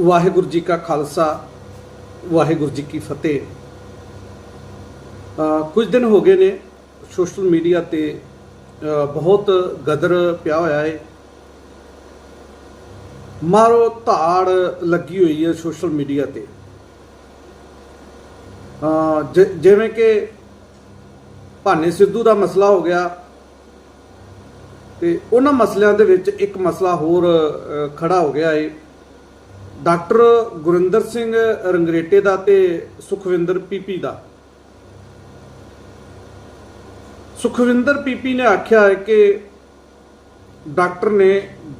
ਵਾਹਿਗੁਰੂ ਜੀ ਕਾ ਖਾਲਸਾ ਵਾਹਿਗੁਰੂ ਜੀ ਕੀ ਫਤਿਹ। ਕੁਝ ਦਿਨ ਹੋ ਗਏ ਨੇ ਸੋਸ਼ਲ ਮੀਡੀਆ ਤੇ ਬਹੁਤ ਗਦਰ ਪਿਆ ਹੋਇਆ ਹੈ ਮਾਰੋ ਧਾੜ ਲੱਗੀ ਹੋਈ ਹੈ ਸੋਸ਼ਲ ਮੀਡੀਆ ਤੇ। ਜਿਵੇਂ ਕਿ ਭਾਨੇ ਸਿੱਧੂ ਦਾ ਮਸਲਾ ਹੋ ਗਿਆ ਤੇ ਉਹਨਾਂ ਮਸਲਿਆਂ ਦੇ ਵਿੱਚ ਇੱਕ ਮਸਲਾ ਹੋਰ ਅ, ਖੜਾ ਹੋ ਗਿਆ ਹੈ ਡਾਕਟਰ ਗੁਰਿੰਦਰ ਸਿੰਘ ਰੰਗਰੇਟੇ ਦਾ ਤੇ ਸੁਖਵਿੰਦਰ ਪੀਪੀ ਦਾ। ਸੁਖਵਿੰਦਰ ਪੀਪੀ ਨੇ ਆਖਿਆ ਹੈ ਕਿ ਡਾਕਟਰ ਨੇ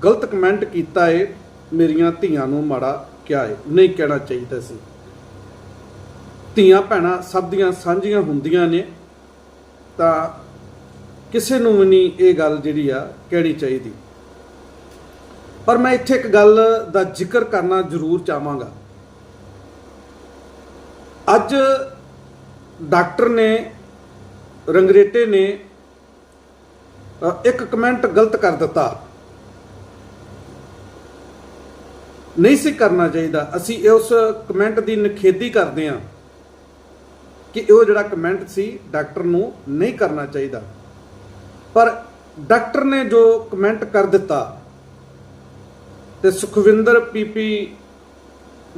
ਗਲਤ ਕਮੈਂਟ ਕੀਤਾ ਹੈ ਮੇਰੀਆਂ ਧੀਆਂ ਨੂੰ ਮਾੜਾ ਕਿਹਾ ਹੈ ਨਹੀਂ ਕਹਿਣਾ ਚਾਹੀਦਾ ਸੀ। ਧੀਆਂ ਭੈਣਾਂ ਸਭ ਦੀਆਂ ਸਾਂਝੀਆਂ ਹੁੰਦੀਆਂ ਨੇ, ਤਾਂ ਕਿਸੇ ਨੂੰ ਵੀ ਨਹੀਂ ਇਹ ਗੱਲ ਜਿਹੜੀ ਆ ਕਹਿਣੀ ਚਾਹੀਦੀ। ਪਰ ਮੈਂ ਇੱਥੇ ਇੱਕ ਗੱਲ ਦਾ ਜ਼ਿਕਰ ਕਰਨਾ ਜ਼ਰੂਰ ਚਾਹਾਂਗਾ। ਅੱਜ ਡਾਕਟਰ ਨੇ, ਰੰਗਰੇਟੇ ਨੇ ਇੱਕ ਕਮੈਂਟ ਗਲਤ ਕਰ ਦਿੱਤਾ। ਨਹੀਂ ਸੀ ਕਰਨਾ ਚਾਹੀਦਾ। ਅਸੀਂ ਉਸ ਕਮੈਂਟ ਦੀ ਨਿਖੇਧੀ ਕਰਦੇ ਹਾਂ ਕਿ ਉਹ ਜਿਹੜਾ ਕਮੈਂਟ ਸੀ, ਡਾਕਟਰ ਨੂੰ ਨਹੀਂ ਕਰਨਾ ਚਾਹੀਦਾ। ਪਰ ਡਾਕਟਰ ਨੇ ਜੋ ਕਮੈਂਟ ਕਰ ਦਿੱਤਾ ਤੇ ਸੁਖਵਿੰਦਰ ਪੀਪੀ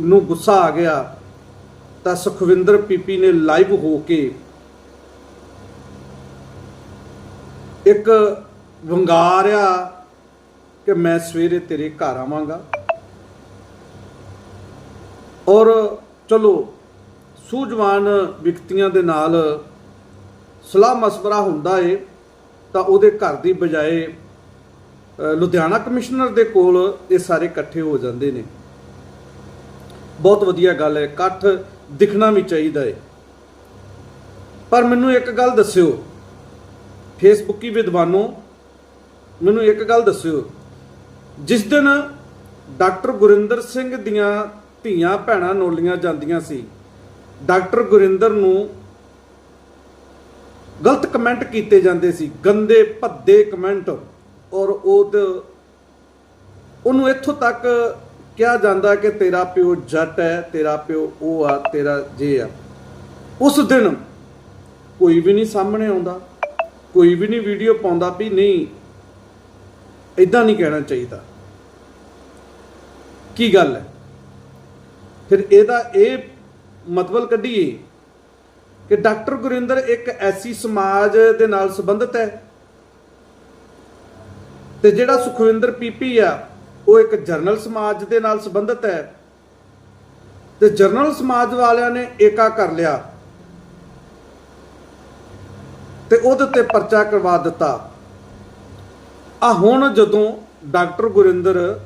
ਨੂੰ ਗੁੱਸਾ ਆ ਗਿਆ, ਤਾਂ ਸੁਖਵਿੰਦਰ ਪੀਪੀ ਨੇ ਲਾਈਵ ਹੋ ਕੇ ਇੱਕ ਵੰਗਾਰਿਆ ਕਿ ਮੈਂ ਸਵੇਰੇ ਤੇਰੇ ਘਰ ਆਵਾਂਗਾ। ਔਰ ਚਲੋ, ਸੂਝਵਾਨ ਵਿਅਕਤੀਆਂ ਦੇ ਨਾਲ ਸਲਾਹ ਮਸ਼ਵਰਾ ਹੁੰਦਾ ਏ, ਤਾਂ ਉਹਦੇ ਘਰ ਦੀ ਬਜਾਏ ਲੁਧਿਆਣਾ ਕਮਿਸ਼ਨਰ ਦੇ ਕੋਲ ਇਹ ਸਾਰੇ ਇਕੱਠੇ ਹੋ ਜਾਂਦੇ ਨੇ। ਬਹੁਤ ਵਧੀਆ ਗੱਲ ਹੈ, ਇਕੱਠ ਦਿਖਣਾ ਵੀ ਚਾਹੀਦਾ ਹੈ। ਪਰ ਮੈਨੂੰ ਇੱਕ ਗੱਲ ਦੱਸਿਓ, ਫੇਸਬੁੱਕੀ ਵਿਦਵਾਨੋ, ਮੈਨੂੰ ਇੱਕ ਗੱਲ ਦੱਸਿਓ, ਜਿਸ ਦਿਨ ਡਾਕਟਰ ਗੁਰਿੰਦਰ ਸਿੰਘ ਦੀਆਂ ਧੀਆਂ ਭੈਣਾਂ ਨੋਲੀਆਂ ਜਾਂਦੀਆਂ ਸੀ, ਡਾਕਟਰ ਗੁਰਿੰਦਰ ਨੂੰ ਗਲਤ ਕਮੈਂਟ ਕੀਤੇ ਜਾਂਦੇ ਸੀ, ਗੰਦੇ, ਭੱਦੇ ਕਮੈਂਟ। ਔਰ ਉਹ ਉਹਨੂੰ ਇੱਥੋਂ ਤੱਕ ਕਿਹਾ ਜਾਂਦਾ ਕਿ ਤੇਰਾ ਪਿਓ ਜੱਟ ਹੈ, ਤੇਰਾ ਪਿਓ ਉਹ ਆ, ਤੇਰਾ ਜੇ ਆ। ਉਸ ਦਿਨ ਕੋਈ ਵੀ ਨਹੀਂ ਸਾਹਮਣੇ ਆਉਂਦਾ, ਕੋਈ ਵੀ ਨਹੀਂ ਵੀਡੀਓ ਪਾਉਂਦਾ ਵੀ ਨਹੀਂ ਇਦਾਂ ਨਹੀਂ ਕਹਿਣਾ ਚਾਹੀਦਾ। ਕੀ ਗੱਲ ਹੈ? ਫਿਰ ਇਹਦਾ ਇਹ ਮਤਲਬ ਕੱਢੀਏ ਕਿ ਡਾਕਟਰ ਗੁਰਿੰਦਰ ਇੱਕ ਐਸੀ ਸਮਾਜ ਦੇ ਨਾਲ ਸੰਬੰਧਿਤ ਹੈ ਤੇ ਜਿਹੜਾ ਸੁਖਵਿੰਦਰ ਪੀਪੀ ਆ, ਉਹ ਇੱਕ ਜਰਨਲ ਸਮਾਜ ਦੇ ਨਾਲ ਸੰਬੰਧਿਤ ਹੈ। ਤੇ ਜਰਨਲ ਸਮਾਜ ਵਾਲਿਆਂ ਨੇ ਏਕਾ ਕਰ ਲਿਆ। ਤੇ ਉਹਦੇ ਤੇ ਪਰਚਾ ਕਰਵਾ ਦਿੱਤਾ। ਆ ਹੁਣ ਜਦੋਂ ਡਾਕਟਰ ਗੁਰਿੰਦਰ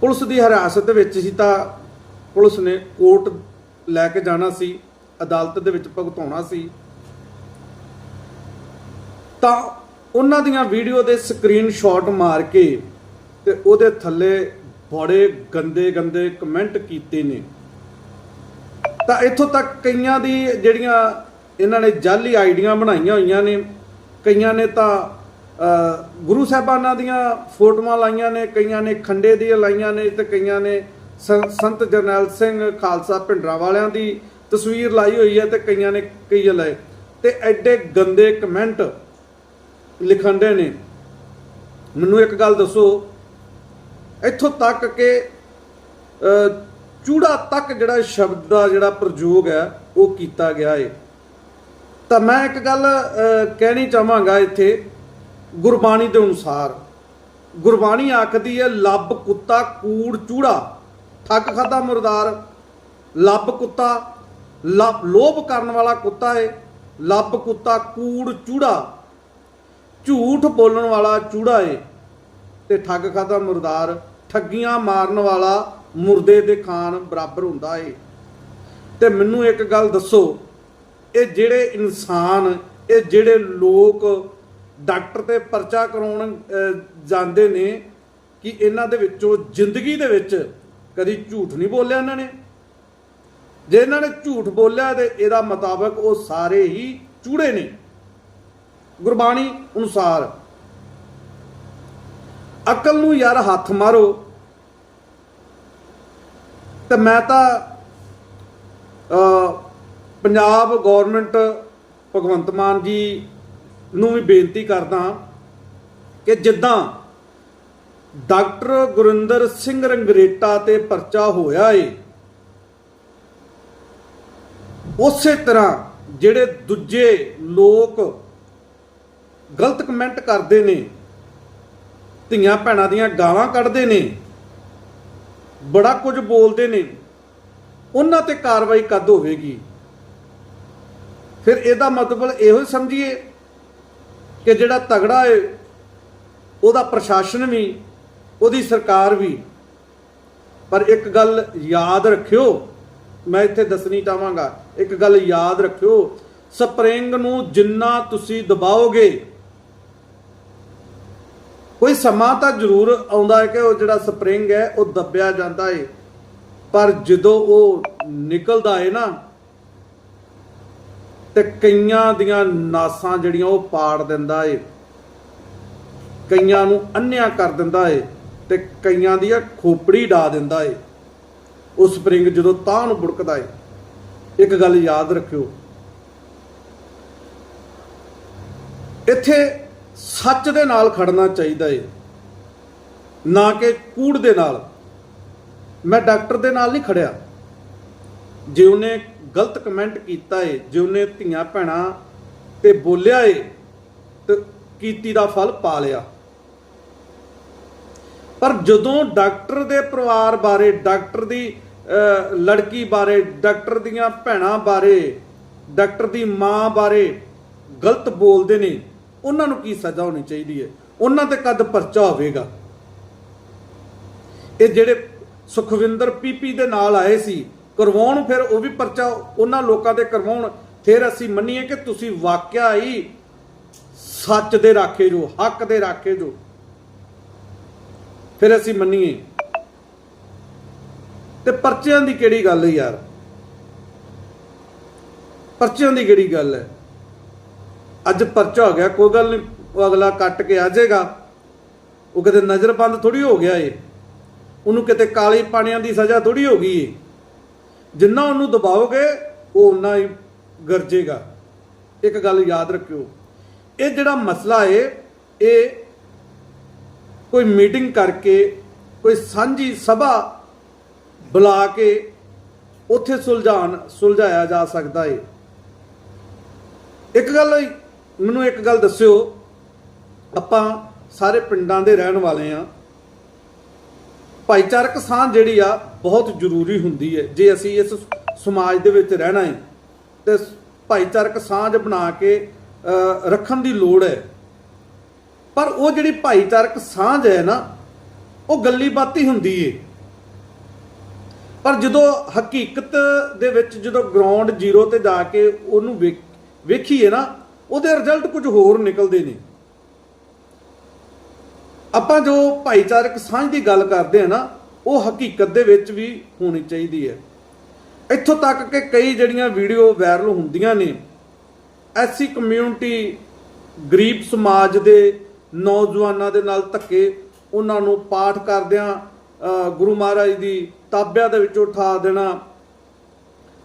ਪੁਲਿਸ ਦੀ ਹਿਰਾਸਤ ਵਿੱਚ ਸੀ ਤਾਂ ਪੁਲਿਸ ਨੇ ਕੋਰਟ ਲੈ ਕੇ ਜਾਣਾ ਸੀ, ਅਦਾਲਤ ਦੇ ਵਿੱਚ ਭੁਗਤਾਉਣਾ ਸੀ। ਤਾਂ ਉਹਨਾਂ ਦੀਆਂ ਵੀਡੀਓ ਦੇ ਸਕਰੀਨਸ਼ਾਟ ਮਾਰ ਕੇ ਤੇ ਉਹਦੇ ਥੱਲੇ ਬੜੇ ਗੰਦੇ ਗੰਦੇ ਕਮੈਂਟ ਕੀਤੇ ਨੇ। ਤਾਂ ਇੱਥੋਂ ਤੱਕ ਕਈਆਂ ਦੀ ਜਿਹੜੀਆਂ ਇਹਨਾਂ ਨੇ ਜਾਲੀ ਆਈਡੀਆਂ ਬਣਾਈਆਂ ਹੋਈਆਂ ਨੇ, ਕਈਆਂ ਨੇ ਤਾਂ ਗੁਰੂ ਸਾਹਿਬਾਨਾਂ ਦੀਆਂ ਫੋਟੋਆਂ ਲਾਈਆਂ ਨੇ, ਕਈਆਂ ਨੇ ਖੰਡੇ ਦੀਆਂ ਲਾਈਆਂ ਨੇ ਤੇ ਕਈਆਂ ਨੇ ਸੰਤ ਜਰਨੈਲ ਸਿੰਘ ਖਾਲਸਾ ਭਿੰਡਰਾਂ ਵਾਲਿਆਂ ਦੀ ਤਸਵੀਰ ਲਾਈ ਹੋਈ ਹੈ ਤੇ ਕਈਆਂ ਨੇ ਕਈ ਲਾਏ। ਤੇ ਐਡੇ ਗੰਦੇ ਕਮੈਂਟ ਲਿਖਣ ਦੇ ਨੇ। ਮੈਨੂੰ ਇੱਕ ਗੱਲ ਦੱਸੋ। ਇੱਥੋਂ ਤੱਕ ਕਿ ਚੂੜਾ ਤੱਕ ਜਿਹੜਾ ਸ਼ਬਦ ਦਾ ਜਿਹੜਾ ਪ੍ਰਯੋਗ ਹੈ, ਉਹ ਕੀਤਾ ਗਿਆ ਹੈ ਤਾਂ ਮੈਂ ਇੱਕ ਗੱਲ ਕਹਿਣੀ ਚਾਹਾਂਗਾ ਇੱਥੇ, ਗੁਰਬਾਣੀ ਦੇ ਅਨੁਸਾਰ। ਗੁਰਬਾਣੀ ਆਖਦੀ ਹੈ ਲੱਭ ਕੁੱਤਾ ਕੂੜ ਚੂੜਾ। ਠੱਗ ਖਾਦਾ ਮੁਰਦਾਰ। ਲੱਭ ਕੁੱਤਾ ਲੋਭ ਕਰਨ ਵਾਲਾ ਕੁੱਤਾ ਹੈ ਲੱਭ ਕੁੱਤਾ ਕੂੜ ਚੂੜਾ। ਝੂਠ ਬੋਲਣ ਵਾਲਾ ਚੂੜਾ ਏ ਤੇ ਠੱਗ ਖਾਦਾ ਮੁਰਦਾਰ, ਠੱਗੀਆਂ ਮਾਰਨ ਵਾਲਾ ਮੁਰਦੇ ਦੇ ਖਾਨ ਬਰਾਬਰ ਹੁੰਦਾ ਏ। ਤੇ ਮੈਨੂੰ ਇੱਕ ਗੱਲ ਦੱਸੋ, ਇਹ ਜਿਹੜੇ ਇਨਸਾਨ, ਇਹ ਜਿਹੜੇ ਲੋਕ ਡਾਕਟਰ ਤੇ ਪਰਚਾ ਕਰਾਉਣ ਜਾਂਦੇ ਨੇ ਕਿ ਇਹਨਾਂ ਦੇ ਵਿੱਚੋਂ ਜ਼ਿੰਦਗੀ ਦੇ ਵਿੱਚ ਕਦੀ ਝੂਠ ਨਹੀਂ ਬੋਲਿਆ ਇਹਨਾਂ ਨੇ? ਜੇ ਇਹਨਾਂ ਨੇ ਝੂਠ ਬੋਲਿਆ ਤੇ ਇਹਦਾ ਮੁਤਾਬਕ ਉਹ ਸਾਰੇ ਹੀ ਚੂੜੇ ਨੇ। ਗੁਰਬਾਣੀ ਅਨੁਸਾਰ, ਅਕਲ ਨੂੰ ਯਾਰ ਹੱਥ ਮਾਰੋ, ਤੇ ਮੈਂ ਤਾਂ ਪੰਜਾਬ ਗਵਰਨਮੈਂਟ ਭਗਵੰਤ ਮਾਨ ਜੀ ਨੂੰ ਵੀ ਬੇਨਤੀ ਕਰਦਾ ਕਿ ਜਿੱਦਾਂ ਡਾਕਟਰ ਗੁਰਿੰਦਰ ਸਿੰਘ ਰੰਗਰੇਟਾ ਤੇ ਪਰਚਾ ਹੋਇਆ ਏ, ਉਸੇ ਤਰ੍ਹਾਂ ਜਿਹੜੇ ਦੂਜੇ ਲੋਕ ਗਲਤ ਕਮੈਂਟ ਕਰਦੇ ਨੇ। ਧੀਆਂ ਭੈਣਾਂ ਦੀਆਂ ਗਾਲਾਂ ਕੱਢਦੇ ਨੇ। ਬੜਾ ਕੁਝ ਬੋਲਦੇ ਨੇ। ਉਹਨਾਂ ਤੇ ਕਾਰਵਾਈ ਕਦ ਹੋਵੇਗੀ? ਫਿਰ ਇਹਦਾ ਮਤਲਬ ਇਹੋ ਹੀ ਸਮਝੀਏ ਕਿ ਜਿਹੜਾ ਤਗੜਾ ਹੈ ਉਹਦਾ ਪ੍ਰਸ਼ਾਸਨ ਵੀ, ਉਹਦੀ ਸਰਕਾਰ ਵੀ। ਪਰ ਇੱਕ ਗੱਲ ਯਾਦ ਰੱਖਿਓ, ਮੈਂ ਇੱਥੇ ਦੱਸਣੀ ਚਾਹਾਂਗਾ, ਇੱਕ ਗੱਲ ਯਾਦ ਰੱਖਿਓ, ਸਪਰਿੰਗ ਨੂੰ ਜਿੰਨਾ ਤੁਸੀਂ ਦਬਾਓਗੇ ਕੋਈ ਸਮਾਂ ਤਾਂ ਜ਼ਰੂਰ ਆਉਂਦਾ ਹੈ ਕਿ ਉਹ ਜਿਹੜਾ ਸਪਰਿੰਗ ਹੈ, ਉਹ ਦੱਬਿਆ ਜਾਂਦਾ ਹੈ ਪਰ ਜਦੋਂ ਉਹ ਨਿਕਲਦਾ ਹੈ ਨਾ, ਤੇ ਕਈਆਂ ਦੀਆਂ ਨਾਸਾਂ ਜਿਹੜੀਆਂ ਉਹ ਪਾੜ ਦਿੰਦਾ ਏ। ਕਈਆਂ ਨੂੰ ਅੰਨਿਆ ਕਰ ਦਿੰਦਾ ਏ ਤੇ ਕਈਆਂ ਦੀ ਖੋਪੜੀ ਡਾ ਦਿੰਦਾ ਏ। ਉਹ ਸਪਰਿੰਗ ਜਦੋਂ ਤਾਂ ਨੂੰ ਬੁੜਕਦਾ ਏ, ਇੱਕ ਗੱਲ ਯਾਦ ਰੱਖਿਓ। ਇੱਥੇ ਸੱਚ ਦੇ ਨਾਲ ਖੜਨਾ ਚਾਹੀਦਾ ਏ। ਨਾ ਕਿ ਕੂੜ ਦੇ ਨਾਲ। ਮੈਂ ਡਾਕਟਰ ਦੇ ਨਾਲ ਨਹੀਂ ਖੜਿਆ। ਜੇ ਉਹਨੇ ਗਲਤ ਕਮੈਂਟ ਕੀਤਾ ਏ, ਜੇ ਉਹਨੇ ਧੀਆਂ ਭੈਣਾਂ ਤੇ ਬੋਲਿਆ ਏ, ਤੇ ਕੀਤੀ ਦਾ ਫਲ ਪਾ ਲਿਆ। ਪਰ ਜਦੋਂ ਡਾਕਟਰ ਦੇ ਪਰਿਵਾਰ ਬਾਰੇ, ਡਾਕਟਰ ਦੀ ਲੜਕੀ ਬਾਰੇ, ਡਾਕਟਰ ਦੀਆਂ ਭੈਣਾਂ ਬਾਰੇ, ਡਾਕਟਰ ਦੀ ਮਾਂ ਬਾਰੇ ਗਲਤ ਬੋਲਦੇ ਨੇ ਉਹਨਾਂ ਨੂੰ ਕੀ ਸਜ਼ਾ ਹੋਣੀ ਚਾਹੀਦੀ ਹੈ? ਉਹਨਾਂ ਤੇ ਕਦ ਪਰਚਾ ਹੋਵੇਗਾ? ਇਹ ਜਿਹੜੇ ਸੁਖਵਿੰਦਰ ਪੀਪੀ ਦੇ ਨਾਲ ਆਏ ਸੀ, ਕਰਵਾਉਣ ਫਿਰ ਉਹ ਵੀ ਪਰਚਾ ਉਹਨਾਂ ਲੋਕਾਂ ਤੇ ਕਰਵਾਉਣ। ਫਿਰ ਅਸੀਂ ਮੰਨੀਏ ਕਿ ਤੁਸੀਂ ਵਾਕਿਆ ਹੀ ਸੱਚ ਦੇ ਰਾਖੇ ਜੋ, ਹੱਕ ਦੇ ਰਾਖੇ ਜੋ। ਫਿਰ ਅਸੀਂ ਮੰਨੀਏ। ਤੇ ਪਰਚਿਆਂ ਦੀ ਕਿਹੜੀ ਗੱਲ ਹੈ ਯਾਰ? ਪਰਚਿਆਂ ਦੀ ਕਿਹੜੀ ਗੱਲ ਹੈ? ਅੱਜ ਪਰਚਾ ਹੋ ਗਿਆ, ਕੋਈ ਗੱਲ ਨਹੀਂ ਉਹ ਅਗਲਾ ਕੱਟ ਕੇ ਆ ਜਾਏਗਾ। ਉਹ ਕਿਤੇ ਨਜ਼ਰਬੰਦ ਥੋੜੀ ਹੋ ਗਿਆ ਏ। ਉਹਨੂੰ ਕਿਤੇ ਕਾਲੇ ਪਾਣੀਆਂ ਦੀ ਸਜ਼ਾ ਥੋੜੀ ਹੋ ਗਈ ਏ। ਜਿੰਨਾ ਉਹਨੂੰ ਦਬਾਓਗੇ, ਉਹ ਉਨਾ ਹੀ ਗਰਜੇਗਾ। ਇੱਕ ਗੱਲ ਯਾਦ ਰੱਖਿਓ, ਇਹ ਜਿਹੜਾ ਮਸਲਾ ਏ, ਇਹ ਕੋਈ ਮੀਟਿੰਗ ਕਰਕੇ, ਕੋਈ ਸਾਂਝੀ ਸਭਾ ਬੁਲਾ ਕੇ ਉੱਥੇ ਸੁਲਝਾਣ, ਸੁਲਝਾਇਆ ਜਾ ਸਕਦਾ ਏ। ਇੱਕ ਗੱਲ ਮੈਨੂੰ ਇੱਕ ਗੱਲ ਦੱਸਿਓ। ਆਪਾਂ ਸਾਰੇ ਪਿੰਡਾਂ ਦੇ ਰਹਿਣ ਵਾਲੇ ਆ। ਭਾਈਚਾਰਕ ਸਾਂਝ ਜਿਹੜੀ ਆ, ਬਹੁਤ ਜ਼ਰੂਰੀ ਹੁੰਦੀ ਹੈ ਜੇ ਅਸੀਂ ਇਸ ਸਮਾਜ ਦੇ ਵਿੱਚ ਰਹਿਣਾ ਹੈ ਤੇ ਭਾਈਚਾਰਕ ਸਾਂਝ ਬਣਾ ਕੇ ਰੱਖਣ ਦੀ ਲੋੜ ਹੈ ਪਰ ਉਹ ਜਿਹੜੀ ਭਾਈਚਾਰਕ ਸਾਂਝ ਹੈ ਨਾ, ਉਹ ਗੱਲੀ ਬਾਤੀ ਹੁੰਦੀ ਏ। ਪਰ ਜਦੋਂ ਹਕੀਕਤ ਦੇ ਵਿੱਚ ਜਦੋਂ ਗਰਾਊਂਡ ਜ਼ੀਰੋ ਤੇ ਜਾ ਕੇ ਉਹਨੂੰ ਵੇਖ- ਵੇਖੀਏ ਨਾ ਉਹਦੇ ਰਿਜ਼ਲਟ ਕੁਝ ਹੋਰ ਨਿਕਲਦੇ ਨੇ। ਆਪਾਂ ਜੋ ਭਾਈਚਾਰਕ ਸਾਂਝ ਦੀ ਗੱਲ ਕਰਦੇ ਆ ਨਾ, ਉਹ ਹਕੀਕਤ ਦੇ ਵਿੱਚ ਵੀ ਹੋਣੀ ਚਾਹੀਦੀ ਹੈ। ਇੱਥੋਂ ਤੱਕ ਕਿ ਕਈ ਜਿਹੜੀਆਂ ਵੀਡੀਓ ਵਾਇਰਲ ਹੁੰਦੀਆਂ ਨੇ, ਐਸੀ ਕਮਿਊਨਿਟੀ ਗਰੀਬ ਸਮਾਜ ਦੇ ਨੌਜਵਾਨਾਂ ਦੇ ਨਾਲ ਧੱਕੇ ਉਹਨਾਂ ਨੂੰ ਪਾਠ ਕਰਦਿਆਂ ਗੁਰੂ ਮਹਾਰਾਜ ਦੀ ਤਾਬਿਆਂ ਦੇ ਵਿੱਚੋਂ ਉਠਾ ਦੇਣਾ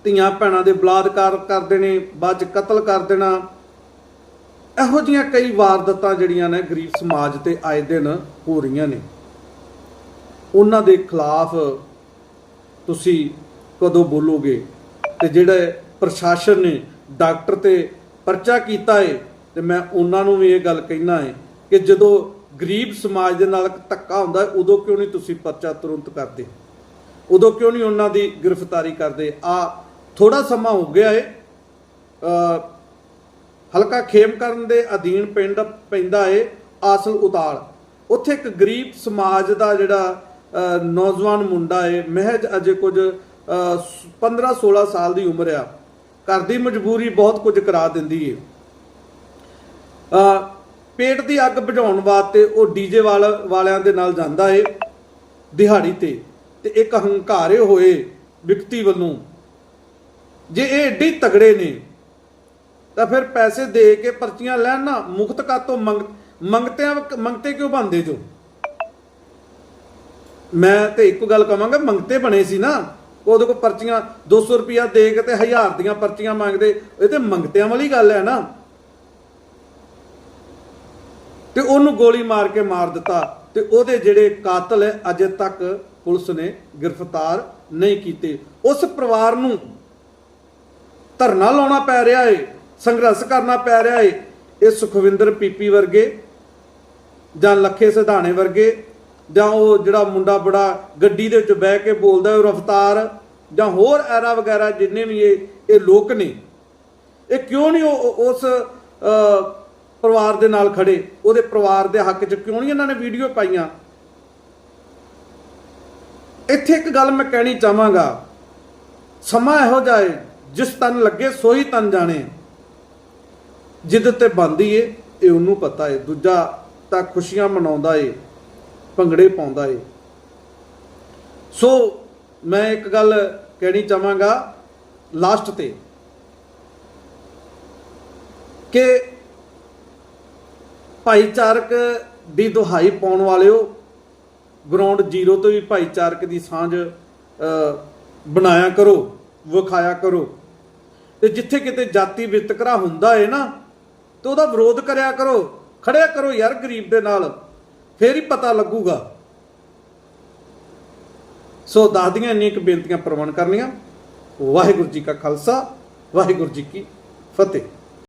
ਧੀਆਂ ਭੈਣਾਂ ਦੇ ਬਲਾਤਕਾਰ ਕਰ ਦੇਣੇ, ਬਾਅਦ ਚ ਕਤਲ ਕਰ ਦੇਣਾ ਇਹੋ ਜੀਆਂ ਕਈ ਵਾਰਦਾਤਾਂ ਜਿਹੜੀਆਂ ਨੇ ਗਰੀਬ ਸਮਾਜ ਤੇ ਆਏ ਦਿਨ ਹੋ ਰਹੀਆਂ ਨੇ। ਉਹਨਾਂ ਦੇ ਖਿਲਾਫ ਤੁਸੀਂ ਕਦੋਂ ਬੋਲੋਗੇ? ਤੇ ਜਿਹੜੇ ਪ੍ਰਸ਼ਾਸਨ ਨੇ ਡਾਕਟਰ ਤੇ ਪਰਚਾ ਕੀਤਾ ਏ, ਤੇ ਮੈਂ ਉਹਨਾਂ ਨੂੰ ਵੀ ਇਹ ਗੱਲ ਕਹਿਣਾ ਹੈ ਕਿ ਜਦੋਂ ਗਰੀਬ ਸਮਾਜ ਦੇ ਨਾਲ ਧੱਕਾ ਹੁੰਦਾ ਉਦੋਂ ਕਿਉਂ ਨਹੀਂ ਤੁਸੀਂ ਪਰਚਾ ਤੁਰੰਤ ਕਰਦੇ? ਉਦੋਂ ਕਿਉਂ ਨਹੀਂ ਉਹਨਾਂ ਦੀ ਗ੍ਰਿਫਤਾਰੀ ਕਰਦੇ? ਆ ਥੋੜਾ ਸਮਾਂ ਹੋ ਗਿਆ ਏ। ਹਲਕਾ ਖੇਮਕਰਨ ਦੇ ਅਧੀਨ ਪਿੰਡ ਪੈਂਦਾ ਏ ਆਸਲ ਉਤਾਲ। ਉੱਥੇ ਇੱਕ ਗਰੀਬ ਸਮਾਜ ਦਾ ਜਿਹੜਾ ਨੌਜਵਾਨ ਮੁੰਡਾ ਏ, ਮਹਿਜ ਅਜੇ ਕੁਝ 15 16 ਸਾਲ ਦੀ ਉਮਰ ਆ। ਘਰ ਦੀ ਮਜਬੂਰੀ ਬਹੁਤ ਕੁਝ ਕਰਾ ਦਿੰਦੀ ਏ। ਪੇਟ ਦੀ ਅੱਗ ਬੁਝਾਉਣ ਵਾਸਤੇ ਉਹ ਡੀਜੇ ਵਾਲ, ਵਾਲਿਆਂ ਦੇ ਨਾਲ ਜਾਂਦਾ ਏ ਦਿਹਾੜੀ ਤੇ। ਤੇ ਇੱਕ ਹੰਕਾਰੇ ਹੋਏ ਵਿਅਕਤੀ ਵੱਲੋਂ, ਜੇ ਇਹ ਏਡੇ ਤਗੜੇ ਨੇ ਤਾਂ ਫਿਰ ਪੈਸੇ ਦੇ ਕੇ ਪਰਚੀਆਂ ਲੈਣ ਨਾ, ਮੁਕਤ ਕਾਤੋਂ ਮੰਗ, ਮੰਗਤਿਆਂ ਮੰਗਤੇ ਕਿਉਂ ਬੰਦੇ ਜੋ? ਮੈਂ ਤੇ ਇੱਕੋ ਗੱਲ ਕਵਾਂਗਾ, ਮੰਗਤੇ ਬਣੇ ਸੀ ਨਾ। ਉਹਦੇ ਕੋਲ ਪਰਚੀਆਂ 200 ਰੁਪਿਆ ਦੇ ਕੇ ਤੇ ਹਜ਼ਾਰ ਦੀਆਂ ਪਰਚੀਆਂ ਮੰਗਦੇ। ਇਹ ਤੇ ਮੰਗਤਿਆਂ ਵਾਲੀ ਗੱਲ ਹੈ ਨਾ। ਤੇ ਉਹਨੂੰ ਗੋਲੀ ਮਾਰ ਕੇ ਮਾਰ ਦਿੱਤਾ। ਤੇ ਉਹਦੇ ਜਿਹੜੇ ਕਾਤਲ ਹੈ, ਅਜੇ ਤੱਕ ਪੁਲਿਸ ਨੇ ਗ੍ਰਿਫਤਾਰ ਨਹੀਂ ਕੀਤੇ। ਉਸ ਪਰਿਵਾਰ ਨੂੰ ਧਰਨਾ ਲਾਉਣਾ ਪੈ ਰਿਹਾ ਏ। ਸੰਘਰਸ਼ ਕਰਨਾ ਪੈ ਰਿਹਾ ਏ, ਇਹ ਸੁਖਵਿੰਦਰ ਪੀਪੀ ਵਰਗੇ ਜਾਂ ਲੱਖੇ ਸਿਧਾਣੇ ਵਰਗੇ ਜਾਂ ਉਹ ਜਿਹੜਾ ਮੁੰਡਾ ਬੜਾ ਗੱਡੀ ਦੇ ਵਿੱਚ ਬਹਿ ਕੇ ਬੋਲਦਾ ਉਹ ਰਫਤਾਰ ਜਾਂ ਹੋਰ ਐਰਾ ਵਗੈਰਾ ਜਿੰਨੇ ਵੀ ਇਹ ਇਹ ਲੋਕ ਨੇ। ਇਹ ਕਿਉਂ ਨਹੀਂ ਉਹ- ਉਸ ਪਰਿਵਾਰ ਦੇ ਨਾਲ ਖੜੇ? ਉਹਦੇ ਪਰਿਵਾਰ ਦੇ ਹੱਕ 'ਚ ਕਿਉਂ ਨਹੀਂ ਇਹਨਾਂ ਨੇ ਵੀਡੀਓ ਪਾਈਆਂ? ਇੱਥੇ ਇੱਕ ਗੱਲ ਮੈਂ ਕਹਿਣੀ ਚਾਹਾਂਗਾ। ਸਮਾਂ ਇਹੋ ਜਿਹਾ ਹੈ ਜਿਸ ਤਨ ਲੱਗੇ ਸੋਈ ਤਨ ਜਾਣੇ। ਜਿੱਦ ਤੇ ਬੰਦੀ ਏ, ਇਹ ਉਹਨੂੰ ਪਤਾ ਏ। ਦੂਜਾ ਤਾਂ ਖੁਸ਼ੀਆਂ ਮਨਾਉਂਦਾ ਏ, ਭੰਗੜੇ ਪਾਉਂਦਾ ਏ। ਸੋ ਮੈਂ ਇੱਕ ਗੱਲ ਕਹਿਣੀ ਚਾਹਾਂਗਾ ਲਾਸਟ ਤੇ, ਕਿ ਭਾਈਚਾਰਕ ਦੀ ਦੁਹਾਈ ਪਾਉਣ ਵਾਲਿਓ ਗਰਾਊਂਡ ਜ਼ੀਰੋ ਤੋਂ ਵੀ ਭਾਈਚਾਰਕ ਦੀ ਸਾਂਝ ਬਣਾਇਆ ਕਰੋ, ਵਿਖਾਇਆ ਕਰੋ। ਤੇ ਜਿੱਥੇ ਕਿਤੇ ਜਾਤੀ ਵਿਤਕਰਾ ਹੁੰਦਾ ਹੈ ਨਾ ਤੇ ਉਹਦਾ ਵਿਰੋਧ ਕਰਿਆ ਕਰੋ, ਖੜਿਆ ਕਰੋ ਯਾਰ ਗਰੀਬ ਦੇ ਨਾਲ, ਫੇਰ ਹੀ ਪਤਾ ਲੱਗੂਗਾ। ਸੋ ਦਾਦੀਆਂ ਇੰਨੀਆਂ ਕੁ ਬੇਨਤੀਆਂ ਪ੍ਰਵਾਨ ਕਰਨੀਆਂ ਵਾਹਿਗੁਰੂ ਜੀ ਕਾ ਖਾਲਸਾ, ਵਾਹਿਗੁਰੂ ਜੀ ਕੀ ਫਤਿਹ।